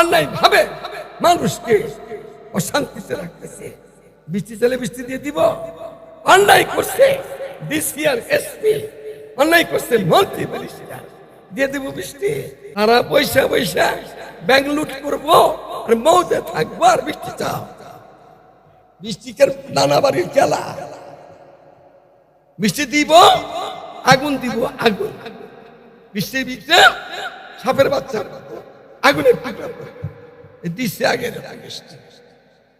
অন্যায় ভাবে মানুষকে অশান্তিতে রাখতেছে। বৃষ্টি চলে বৃষ্টি দিয়ে দিব। অন্যায় করছে ডিসি আর এসপি। অন্যায় করছে মন্ত্রী মিনিস্টার দিয়ে দিব বৃষ্টি। সারা পয়সা পয়সা ব্যাংক লুট করব আর মৌজে থাকব আর বৃষ্টি চাও। বৃষ্টিকের নানা বাড়ির খেলা বৃষ্টি দিব, আগুন দিব, আগুন। বৃষ্টির ভিতরে সাপের বাচ্চা। টুকরা দিচ্ছে আগে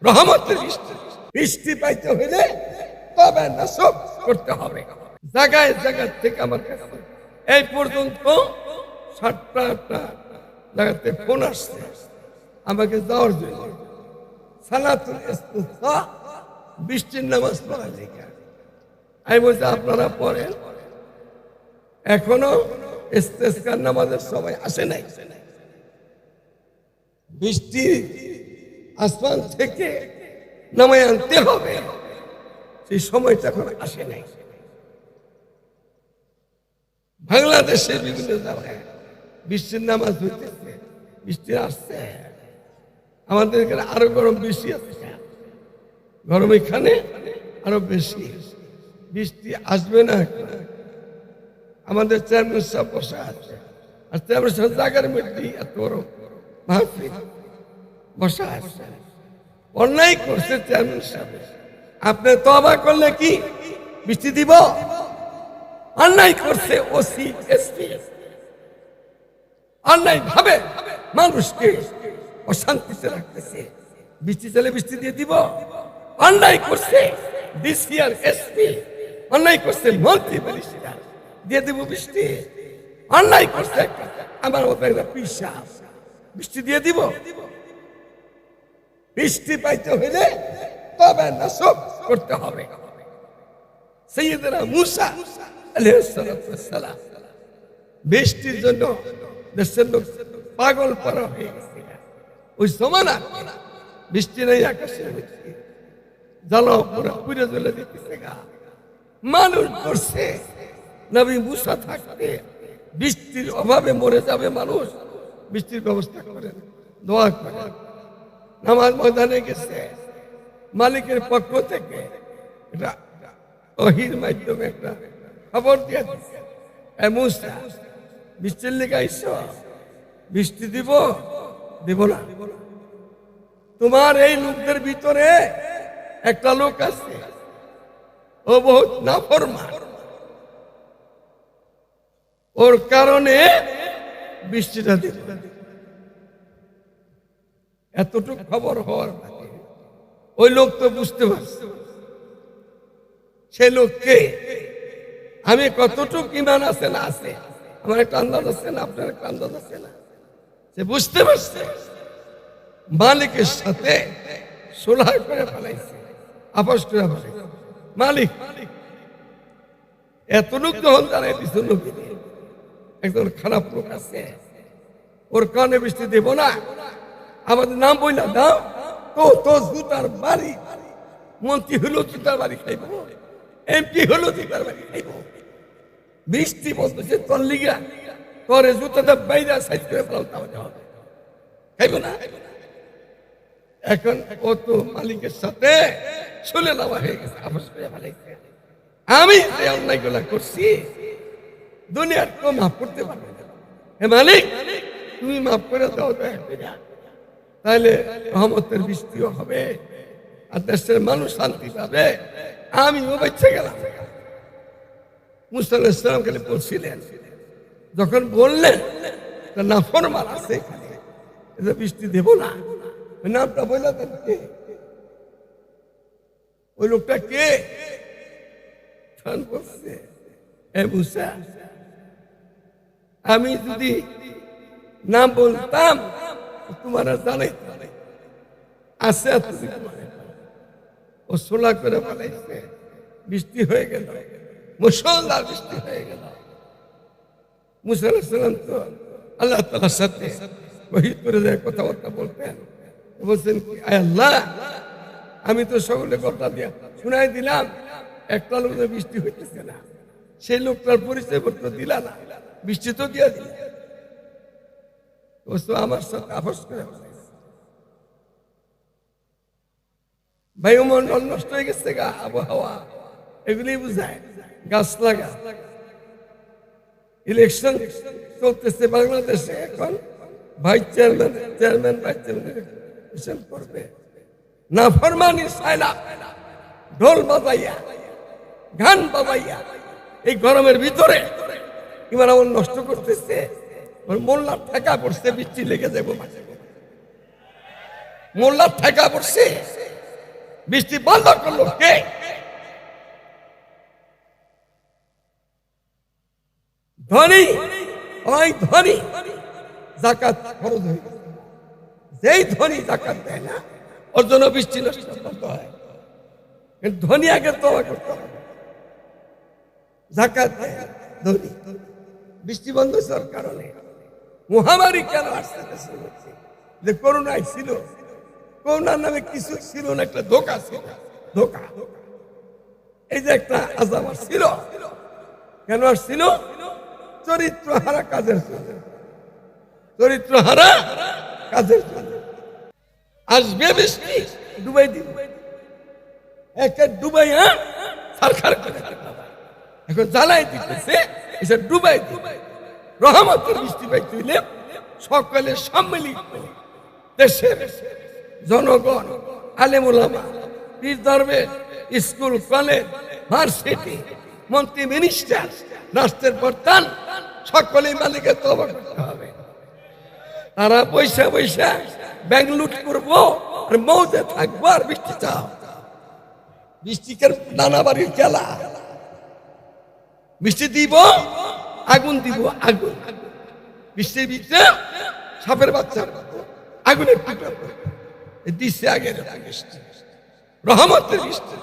রহমতের বৃষ্টি। বৃষ্টি পাইতে হইলে তবে না, সব করতে হবে। জায়গায় জায়গা থেকে আমার কাছে। এই পর্যন্ত সাতটা আটটা জায়গাতে ফোন আসছে। আমাকে যাওয়ার জন্য। সালাতুল ইস্তিসকা বৃষ্টির নামাজ পড়া লেখা আমি বলছি, আপনারা পড়েন? এখনও ইস্তেস্কার নামাজের সময় আসে নাই। বৃষ্টি আসমান থেকে নামায় আনতে হবে। সেই সময়টা এখন আসে নাই। বাংলাদেশের বিভিন্ন জায়গায় বৃষ্টির নামাজ হইতেছে, বৃষ্টি আসছে। আমাদের এখানে আরও গরম বেশি আছে। গরম এখানে আরও বেশি। বৃষ্টি আসবে না। আমাদের চেয়ারম্যান সাহেব বসে আছে। আর চেয়ারম্যান সাহেব জায়গার মধ্যে এত বড় অন্যায় করছে চেয়ারম্যান সাহেব। আপনি তবা করলে কি বৃষ্টি দিব? অন্যায় করছে ওসি, এসপি। অন্যায় ভাবে মানুষকে অশান্তিতে রাখতেছে। বৃষ্টি চলে বৃষ্টি দিয়ে দিব। অন্যায় করছে ডিসি আর এসপি। অন্যায় করছে মন্ত্রী দিয়ে দিব বৃষ্টি। অন্যায় করছে আমার মতো একটা পিসা বৃষ্টি দিয়ে দিব? বৃষ্টি পাইতে হইলে তবে না, সব করতে হবে। বৃষ্টির জন্য দেশের লোক পাগল করা হয়ে গেছে। ওই বৃষ্টি নেই আকাশে জল পুরো পুরে দিতেছে গা। মানুষ করছে নবী মুসা থাকতে বৃষ্টির অভাবে মরে যাবে মানুষ। বৃষ্টির ব্যবস্থা করেন দোয়া করেন নামাজ ময়দানে গেছে। মালিকের পক্ষ থেকে এটা অহির মাধ্যমে একটা খবর দিয়ে বৃষ্টির লেগে আইস। বৃষ্টি দিব দিব না। তোমার এই লোকদের ভিতরে একটা লোক আছে। ও বহুত নাফরমান। ওর কারণে বৃষ্টিটা দিল। এতটুকু খবর হওয়ার ওই লোক তো বুঝতে পারছে। সে লোককে আমি কতটুকু ইমান আছে না আছে? আমার একটা আন্দাজ আছে না, আপনার একটা আন্দাজ আছে না? সে বুঝতে পারছে। মালিকের সাথে সোলাহ করে ফেলাইছে আপস করে ফেলাইছে মালিক এত লোক যখন জানাই দিছে নবীনে একজন খারাপ লোক আছে। ওর কানে বৃষ্টি দেব না। আমাদের নাম বইলা দাও। তো তো জুতার বাড়ি। মন্ত্রী হলো জুতার বাড়ি খাইব। এমপি হলো জুতার বাড়ি খাইব। বৃষ্টি বলতেছে তোর লিগা। তোরে জুতাটা বাইরে সাইজ করে ফেলতে হবে। খাইব না? এখন ও তো মালিকের সাথে শুনে নেওয়া হয়ে গেছে আমি অন্যায়গুলা করছি দুনিয়ার কেউ মাফ করতে পারবে না। হে মালিক, তুমি মাফ করে দাও। তাহলে রহমতের বৃষ্টিও হবে, আর দেশের মানুষ শান্তি পাবে। আমিও বেঁচে গেলাম। মুসাল্লাম খালি বলছিলেন, যখন বললেন না ফরমান আছে এখানে বৃষ্টি দেব না। নামটা বললেন কে? ওই লোকটা কে? বলছে এ মুসা আমি যদি না বলতাম, তোমার জানাই আছে ও সোলা করে বানাইছে বৃষ্টি হয়ে গেল। মুসলধার বৃষ্টি হয়ে গেল। মুসাল্লাম তো আল্লাহ তালার সাথে শহীদ করে যায় কথাবার্তা বলতেন। বলছেন কি আল্লাহ, আমি তো সকলে কথা দিয়া শুনাই দিলাম, একটা লোক বৃষ্টি হইতেছে না। সেই লোকটার পরিচয় পত্র দিলা না। বৃষ্টি তো দিয়া দিলা। ও তো আমার সাথে আপোষ করে ফেলেছে। বায়ুমণ্ডল নষ্ট হয়ে গেছে গা, আবহাওয়া। এগুলি বুঝায়। গাছ লাগা। ইলেকশন চলতেছে বাংলাদেশে এখন। Vice chairman chairman vice chairman করবে। না ফরমানি সাইলা ঢোল বাজাইয়া, গান বাজাইয়া, এই গরমের ভিতরে ইমান আমল নষ্ট করতেছে। মোল্লার ঠেকা পড়ছে, বৃষ্টি লেগে যাব মোল্লার ঠেকা পড়ছে। বৃষ্টি বন্ধ করল কে? ধনী ধনী। জাকাত খরচ হয়ে যেই ধনী জাকাত দেয় না, ওর জন্য বৃষ্টি নষ্ট বন্ধ হয়। ধনী আগে করতে হবে। জাকাত ধনী। বৃষ্টি বন্ধ ওর কারণে। মহামারী কেন আসতে যে করোনায় ছিল। করোনার নামে কিছু ছিল না, একটা ধোকা ছিল। ধোকা। এই যে একটা আজাব ছিল কেন আসছিল? চরিত্র হারা কাজের জন্য। চরিত্র হারা কাজের জন্য। আসবে বৃষ্টি, ডুবাই দিন একে ডুবাই হ্যাঁ সরকার করে এখন জ্বালাই দিতেছে। এসে ডুবাই রহমতের বৃষ্টি পাই তুইলে সকলে সম্মিলিত দেশের জনগণ আলেমুলামা পীর স্কুল, কলেজ, ভার্সিটি, মন্ত্রী, মিনিস্টার, রাষ্ট্রের প্রধান তবা করতে হবে। তারা পয়সা পয়সা ব্যাংক লুট করব আর মৌজে থাকব আর বৃষ্টি চাও। বৃষ্টিকের নানা বাড়ির খেলা বৃষ্টি দিব, আগুন দিব, আগুন। বৃষ্টির ভিতরে সাপের বাচ্চা আগুনের। দিচ্ছে আগে বৃষ্টি রহমতের বৃষ্টি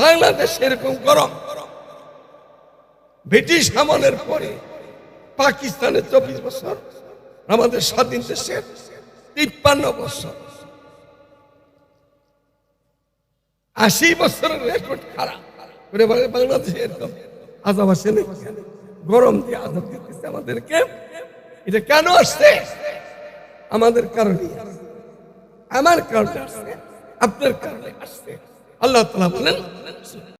বাংলাদেশ এরকম গরম। ব্রিটিশ আমলের পরে পাকিস্তানের চব্বিশ বছর, আমাদের স্বাধীন দেশের তিপ্পান্ন বছর। আশি বছরের রেকর্ড খারাপ। বাংলাদেশে এরকম। আজাব আসে? গরম দিয়ে আজাব দিতেছে আমাদেরকে। এটা কেন আসছে? আমাদের কারণে আমার কারণে আসছে, আপনার কারণে আসছে। আল্লাহ তালা বলেন